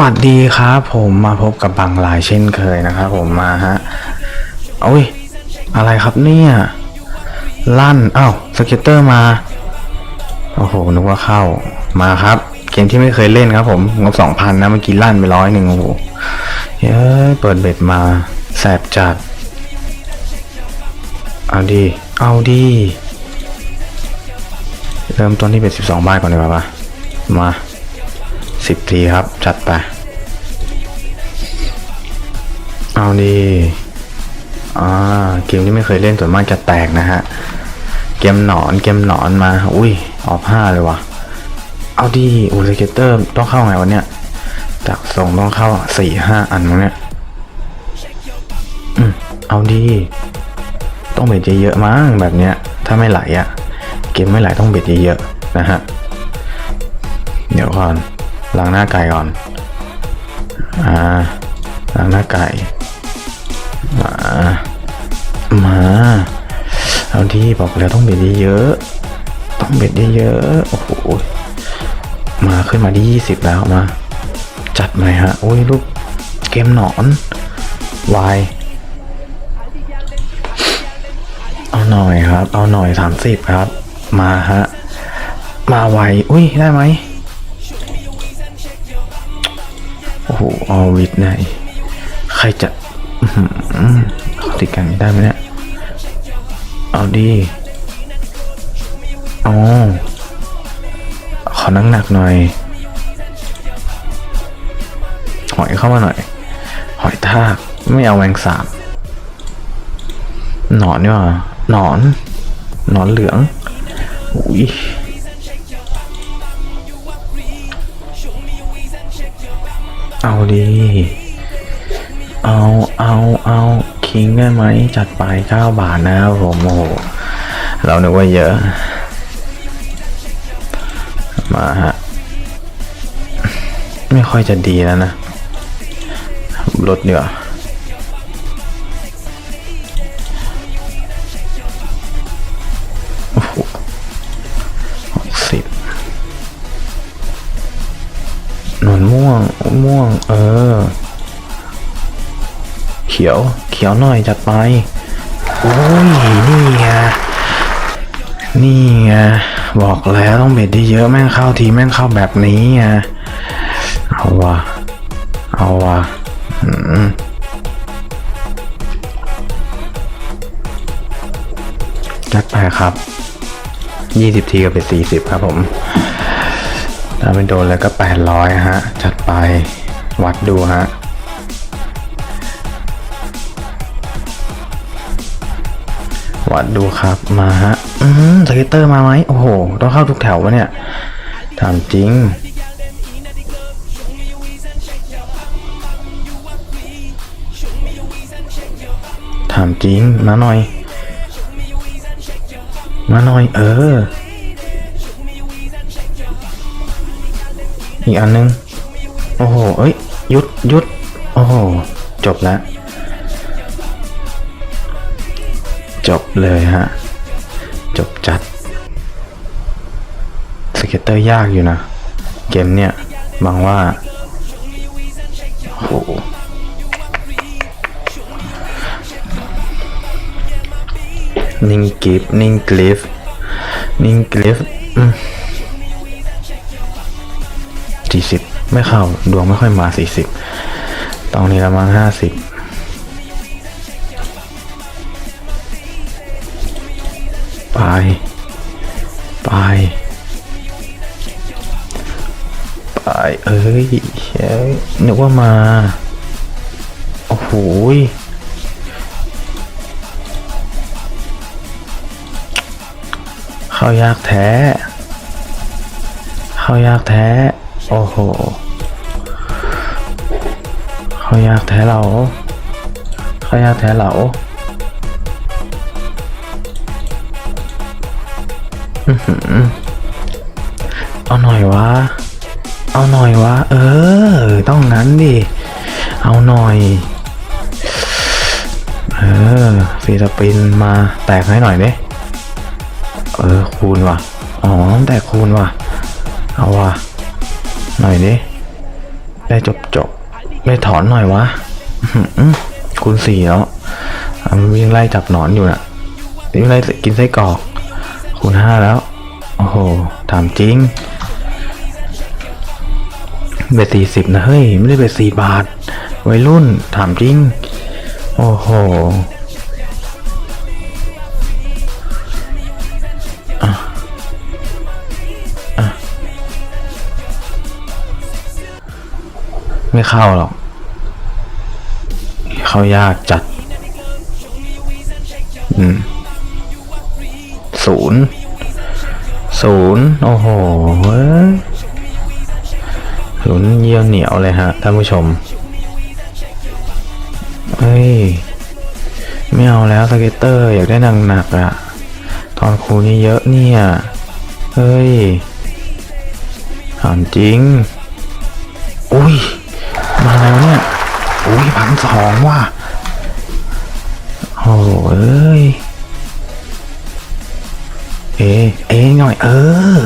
วัสดีครับผมมาพบกับบางลายเช่นเคยนะครับผมมาฮะโอ้ย อะไรครับเนี่ย ลั่นอ้าวสเก็ตเตอร์มา โอ้โห นึกว่าเข้ามาครับ เกมที่ไม่เคยเล่นครับผมงบสองพันนะเมื่อกี้ลั่นไปร้อยหนึ่งโอ้โหเฮ้ยเปิดเบ็ดมาแสบจัด เอาดี เอาดีเริ่มต้นที่เป็นสิบสองบาทก่อนดีกว่าปะมา สิบทีครับ จัดไป เอาดีอ่าเกมที่ไม่เคยเล่นส่วนมากจะแตกนะฮะ เกมหนอนเกมหนอนมา อุ้ย ออกห้าเลยวะเอาดีอูสเกเตอร์ต้องเข้าไงวันเนี้ยจากส่งต้องเข้าสี่ห้าอันมั้งเนี่ยอืมเอาดี ต้องเบ็ดเยอะๆมั้งแบบเนี้ย ถ้าไม่ไหลอะ่ะ เกมไม่ไหลต้องเบ็ดเยอะๆนะฮะ เดี๋ยวก่อน ล้างหน้าไก่ก่อน อ่า ล้างหน้าไก่ มา มา เอาที่บอกแล้วต้องเบ็ดเยอะ ต้องเบ็ดเยอะ โอ้โห มาขึ้นมาที่ยี่สิบแล้วมา จัดไหมฮะ โอ้ยลูกเกมหนอน วาย เอาหน่อยครับ เอาหน่อยสามสิบครับ มาฮะ มาไว อุ้ยได้ไหม โอ้โหออวิทได้ใครจะอื้อาติดกันได้ไหมเนี่ยเอาดีอ๋อขอนั่งหนักหน่อย หอยเข้ามาหน่อย หอยทากไม่เอาแมงสาบหนอนนี่หว่าหนอน หนอนเหลืองอุ้ย เอาดี เอาเอาเอาคิงได้ไหมจัดไปเก้าบาทนะครับผมโอ้โหเรานึกว่าเยอะ มาฮะ ไม่ค่อยจะดีแล้วนะลดเดี๋ยว ม่วง เออ เขียว เขียวหน่อยจัดไป โอ้ย นี่ไง นี่ไง บอกแล้วต้องเบ็ดได้เยอะแม่งเข้าทีแม่งเข้าแบบนี้ไง เอาวะ เอาวะอืมจัดไปครับยี่สิบทีกับเป็นสี่สิบครับผม ถ้าเป็นโดนแล้วก็แปดร้อยฮะ จัดไป วัดดูฮะ วัดดูครับ มาฮะ อืมสเก็ตเตอร์มาไหม โอ้โห ต้องเข้าทุกแถววะเนี่ย ถามจริง ถามจริง มาหน่อย มาหน่อย เออ อีกอันนึง โอ้โห เอ้ย ยุดยุด โอ้โห จบแล้ว จบเลยฮะ จบจัด สเก็ตเตอร์ยากอยู่นะ เกมเนี่ยบังว่า โอ้โหนิ่งกิฟนิ่งกลิฟนิ่งกลิฟ สี่สิบไม่เข้าดวงไม่ค่อยมาสี่สิบตอนนี้ละมั้งห้าสิบไปไปไปเอ้ยเฮ้ยนึกว่ามา โอ้โหเข้ายากแท้ เข้ายากแท้ โอ้โหเข้ายากแท้เราเข้ายากแท้เราอื้อหือเอาหน่อยวะ เอาหน่อยวะ เออ ต้องงั้นดิ เอาหน่อย เออฟีสปินมาแตกให้หน่อยดิเออคูณว่ะ อ๋อแต่คูณว่ะ เอาว่ะ หน่อยดิได้จบจบไม่ถอนหน่อยวะคูณสี่แล้วมันวิ่งไล่จับหนอนอยู่น่ะวิ่งไล่กินไส้กรอกคูณห้าแล้ว โอ้โห ถามจริงเบสี่สิบนะ เฮ้ย ไม่ได้เบสี่บาทวัยรุ่นถามจริง โอ้โห ไม่เข้าหรอก เข้ายากจัด อืมศูนย์ศูนย์โอ้โหเว้ยศูนย์เยี่ยวเหนียวเลยฮะท่านผู้ชมเฮ้ย ไม่เอาแล้วสเก็ตเตอร์ อยากได้หนักอะตอนครูนี่เยอะเนี่ย เฮ้ยถามจริง สองว่ะโอ้เอ้ยเอะเอะหน่อย เออ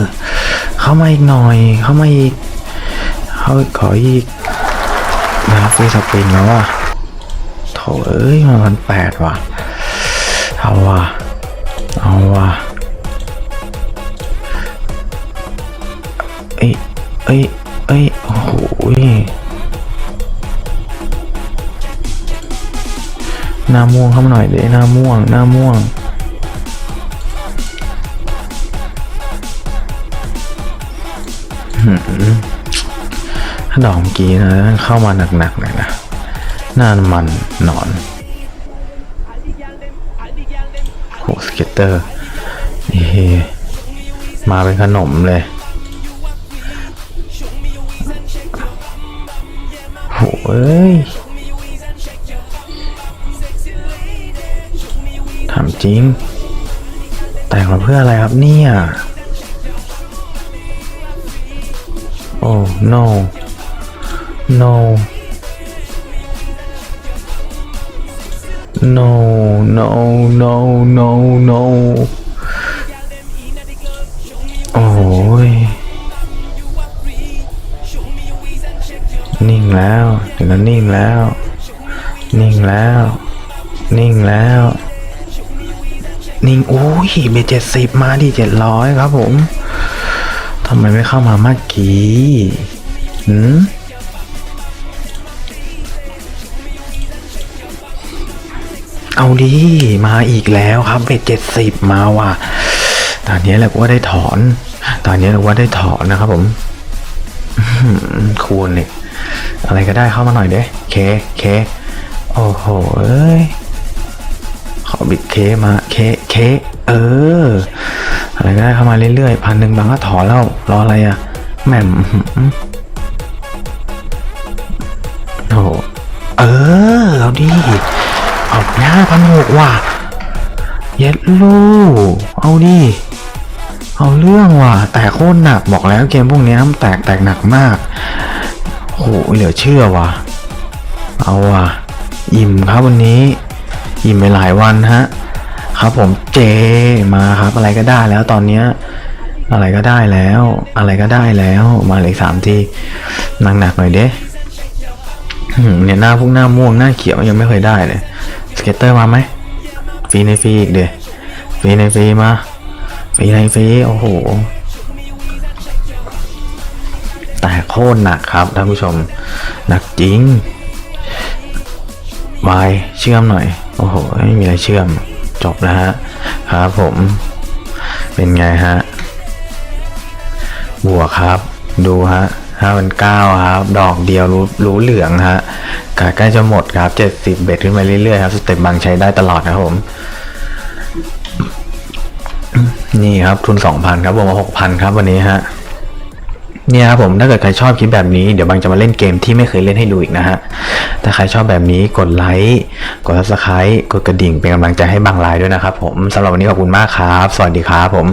เข้ามาอีกหน่อย เข้ามาอีกเขาขออีกนะครับฟรีสปริงแล้วว่ะโถเอ้ยมาพันแปดว่ะ เอาว่ะ เอาว่ะ เอ้ยเอ้ยเอ้ยโอ้โห หน้าม่วงเข้ามาหน่อยเด้หน้าม่วง หน้าม่วงหืมถ้าดอกเมื่อกี้นะ เข้ามาหนักๆหน่อยนะ หน้ามันหนอนโหสเก็ตเตอร์เฮมาเป็นขนมเลยโหเอ้ย จริง แต่งมาเพื่ออะไรครับเนี่ยโอ้ no no no no no no no โอ้ยนิ่งแล้วถึงนั้นนิ่งแล้ว นิ่งแล้ว นิ่งแล้ว นิ่งโอ้ยเบเจ็ดสิบมาดิเจ็ดร้อยครับผมทำไมไม่เข้ามาเมื่อกี้หืมเอาดีมาอีกแล้วครับเบ็ดเจ็ดสิบมาว่ะ ตอนนี้แหละว่าได้ถอน ตอนนี้เราว่าได้ถอนนะครับผมควรเนี่ยอะไรก็ได้เข้ามาหน่อยเด้เคเคโอ้โหเอ้ย ขอบิดเคมาเคเคเออ อะไรก็ได้เข้ามาเรื่อยๆพันหนึ่งบางก็ถอนแล้ว รออะไรอะแหม่มโอ้โหเออเอาดิเอาหน้าพันหกว่ะเย็ดลูกเอาดิเอาเรื่องว่ะแต่โคตรหนักบอกแล้วเกมพวกนี้มันแตกแตกหนักมากโหเหลือเชื่อว่ะ เอาว่ะ อิ่มครับวันนี้ อิ่มไปหลายวันฮะครับผมเจมาครับอะไรก็ได้แล้วตอนเนี้ยอะไรก็ได้แล้ว อะไรก็ได้แล้วมาเลยสามทีหนักๆหน่อยเด้เนี่ยหน้าพวกหน้าม่วงหน้าเขียวยังไม่เคยได้เลยสเก็ตเตอร์มาไหมฟรีในฟรีอีกเด้ฟรีในฟรีมาฟรีในฟรีโอ้โหแต่โคตรหนักครับท่านผู้ชม หนักจริงวายเชื่อมหน่อย โอ้โหไม่มีอะไรเชื่อมจบแล้วฮะครับผมเป็นไงฮะบวกครับ ดูฮะห้าพันเก้าครับ ดอกเดียวรู้รู้เหลืองฮะกใกล้จะหมดครับเจ็ดสิบเบ็ดขึ้นไปเรื่อยๆครับ สเต็ปบางใช้ได้ตลอดนะครับผม นี่ครับทุนสองพันครับรวมมาหกพันครับวันนี้ฮะ เนี่ยครับผมถ้าเกิดใครชอบคลิปแบบนี้เดี๋ยวบางจะมาเล่นเกมที่ไม่เคยเล่นให้ดูอีกนะฮะถ้าใครชอบแบบนี้กดไลค์กด subscribe กดกระดิ่งเป็นกำลังใจให้บางไลน์ด้วยนะครับผมสำหรับวันนี้ขอบคุณมากครับ สวัสดีครับผม